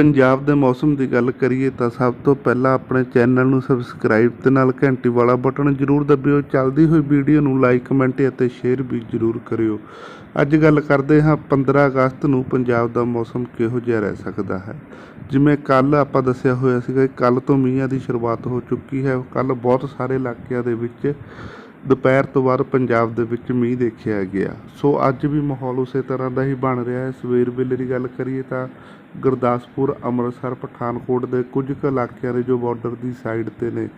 ਪੰਜਾਬ ਦੇ ਮੌਸਮ ਦੀ ਗੱਲ ਕਰੀਏ ਤਾਂ ਸਭ ਤੋਂ ਪਹਿਲਾਂ ਆਪਣੇ ਚੈਨਲ ਨੂੰ ਸਬਸਕ੍ਰਾਈਬ ਤੇ ਨਾਲ ਘੰਟੀ ਵਾਲਾ ਬਟਨ ਜ਼ਰੂਰ ਦਬਿਓ। ਚੱਲਦੀ ਹੋਈ ਵੀਡੀਓ ਨੂੰ ਲਾਈਕ, ਕਮੈਂਟ ਅਤੇ ਸ਼ੇਅਰ ਵੀ ਜ਼ਰੂਰ ਕਰਿਓ। ਅੱਜ ਗੱਲ ਕਰਦੇ ਹਾਂ 15 ਅਗਸਤ ਨੂੰ ਪੰਜਾਬ ਦਾ ਮੌਸਮ ਕਿਹੋ ਜਿਹਾ ਰਹਿ ਸਕਦਾ ਹੈ। ਜਿਵੇਂ ਕੱਲ ਆਪਾਂ ਦੱਸਿਆ ਹੋਇਆ ਸੀਗਾ ਕੱਲ ਤੋਂ ਮੀਂਹਾਂ ਦੀ ਸ਼ੁਰੂਆਤ ਹੋ ਚੁੱਕੀ ਹੈ। ਕੱਲ ਬਹੁਤ ਸਾਰੇ ਇਲਾਕਿਆਂ ਦੇ ਵਿੱਚ ਦੁਪਹਿਰ ਤੋਂ ਬਾਅਦ ਪੰਜਾਬ ਦੇ ਵਿੱਚ ਮੀਂਹ ਦੇਖਿਆ ਗਿਆ। ਸੋ ਅੱਜ ਵੀ ਮਾਹੌਲ ਉਸੇ ਤਰ੍ਹਾਂ ਦਾ ਹੀ ਬਣ ਰਿਹਾ ਹੈ। ਸਵੇਰ ਵੇਲੇ ਦੀ ਗੱਲ ਕਰੀਏ ਤਾਂ ਗੁਰਦਾਸਪੁਰ, ਅੰਮ੍ਰਿਤਸਰ, ਪਠਾਨਕੋਟ ਦੇ ਕੁਝ ਕੁ ਇਲਾਕਿਆਂ ਦੇ ਜੋ ਬਾਰਡਰ ਦੀ ਸਾਈਡ ਤੇ ਨੇ,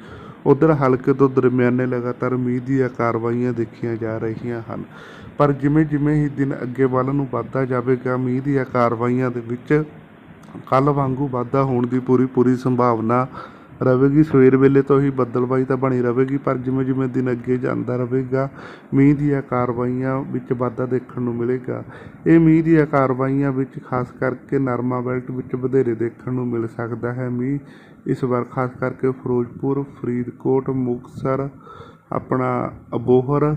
ਉਧਰ ਹਲਕੇ ਤੋਂ ਦਰਮਿਆਨੇ ਲਗਾਤਾਰ ਮੀਂਹ ਦੀਆਂ ਕਾਰਵਾਈਆਂ ਦੇਖੀਆਂ ਜਾ ਰਹੀਆਂ ਹਨ। ਪਰ ਜਿਵੇਂ ਜਿਵੇਂ ਹੀ ਦਿਨ ਅੱਗੇ ਵੱਲ ਨੂੰ ਵੱਧਦਾ ਜਾਵੇਗਾ, ਮੀਂਹ ਦੀਆਂ ਕਾਰਵਾਈਆਂ ਦੇ ਵਿੱਚ ਕੱਲ ਵਾਂਗੂ ਵਾਧਾ ਹੋਣ ਦੀ ਪੂਰੀ ਪੂਰੀ ਸੰਭਾਵਨਾ ਰਹੇਗੀ। ਸਵੇਰ ਵੇਲੇ ਤੋਂ ਹੀ ਬੱਦਲਬਾਈ ਤਾਂ ਬਣੀ ਰਹੇਗੀ, ਪਰ ਜਿਵੇਂ ਜਿਵੇਂ ਦਿਨ ਅੱਗੇ ਜਾਂਦਾ ਰਹੇਗਾ, ਮੀਂਹ ਦੀਆਂ ਕਾਰਵਾਈਆਂ ਵਿੱਚ ਵਾਧਾ ਦੇਖਣ ਨੂੰ ਮਿਲੇਗਾ। ਇਹ ਮੀਂਹ ਦੀਆਂ ਕਾਰਵਾਈਆਂ ਵਿੱਚ ਖਾਸ ਕਰਕੇ ਨਰਮਾ ਬੈਲਟ ਵਿੱਚ ਵਧੇਰੇ ਦੇਖਣ ਨੂੰ ਮਿਲ ਸਕਦਾ ਹੈ। ਮੀਂਹ ਇਸ ਵਾਰ ਖਾਸ ਕਰਕੇ ਫਿਰੋਜ਼ਪੁਰ, ਫਰੀਦਕੋਟ, ਮੁਕਤਸਰ, ਆਪਣਾ ਅਬੋਹਰ,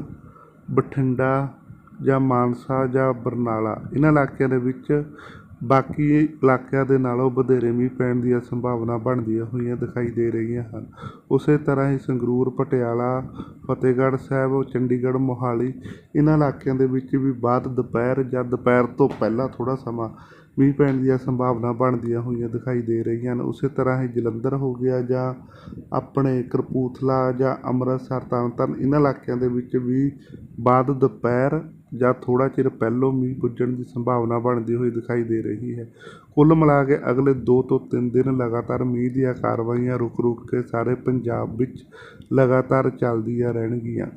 ਬਠਿੰਡਾ ਜਾਂ ਮਾਨਸਾ ਜਾਂ ਬਰਨਾਲਾ। ਇਹਨਾਂ ਇਲਾਕਿਆਂ ਦੇ ਵਿੱਚ ਬਾਕੀ ਇਲਾਕਿਆਂ ਦੇ ਨਾਲੋਂ ਵਧੇਰੇ ਮੀਂਹ ਪੈਣ ਦੀਆਂ ਸੰਭਾਵਨਾ ਬਣਦੀਆਂ ਹੋਈਆਂ ਦਿਖਾਈ ਦੇ ਰਹੀਆਂ ਹਨ। ਉਸੇ ਤਰ੍ਹਾਂ ਹੀ ਸੰਗਰੂਰ, ਪਟਿਆਲਾ, ਫਤਿਹਗੜ੍ਹ ਸਾਹਿਬ, ਚੰਡੀਗੜ੍ਹ, ਮੋਹਾਲੀ ਇਹਨਾਂ ਇਲਾਕਿਆਂ ਦੇ ਵਿੱਚ ਵੀ ਬਾਅਦ ਦੁਪਹਿਰ ਜਾਂ ਦੁਪਹਿਰ ਤੋਂ ਪਹਿਲਾਂ ਥੋੜ੍ਹਾ ਸਮਾਂ ਮੀਂਹ ਪੈਣ ਦੀਆਂ ਸੰਭਾਵਨਾ ਬਣਦੀਆਂ ਹੋਈਆਂ ਦਿਖਾਈ ਦੇ ਰਹੀਆਂ ਹਨ। ਉਸੇ ਤਰ੍ਹਾਂ ਹੀ ਜਲੰਧਰ ਹੋ ਗਿਆ ਜਾਂ ਆਪਣੇ ਕਪੂਰਥਲਾ ਜਾਂ ਅੰਮ੍ਰਿਤਸਰ ਤਰਨਤਾਰਨ ਇਹਨਾਂ ਇਲਾਕਿਆਂ ਦੇ ਵਿੱਚ ਵੀ ਬਾਅਦ ਦੁਪਹਿਰ ਜਾਂ ਥੋੜ੍ਹਾ ਚਿਰ ਪਹਿਲੋਂ ਮੀਂਹ ਪੁੱਜਣ ਦੀ ਸੰਭਾਵਨਾ ਬਣਦੀ ਹੋਈ ਦਿਖਾਈ ਦੇ ਰਹੀ ਹੈ। ਕੁੱਲ ਮਿਲਾ ਕੇ ਅਗਲੇ ਦੋ ਤੋਂ ਤਿੰਨ ਦਿਨ ਲਗਾਤਾਰ ਮੀਂਹ ਦੀਆਂ ਕਾਰਵਾਈਆਂ ਰੁਕ ਰੁਕ ਕੇ ਸਾਰੇ ਪੰਜਾਬ ਵਿੱਚ ਲਗਾਤਾਰ ਚੱਲਦੀਆਂ ਰਹਿਣਗੀਆਂ।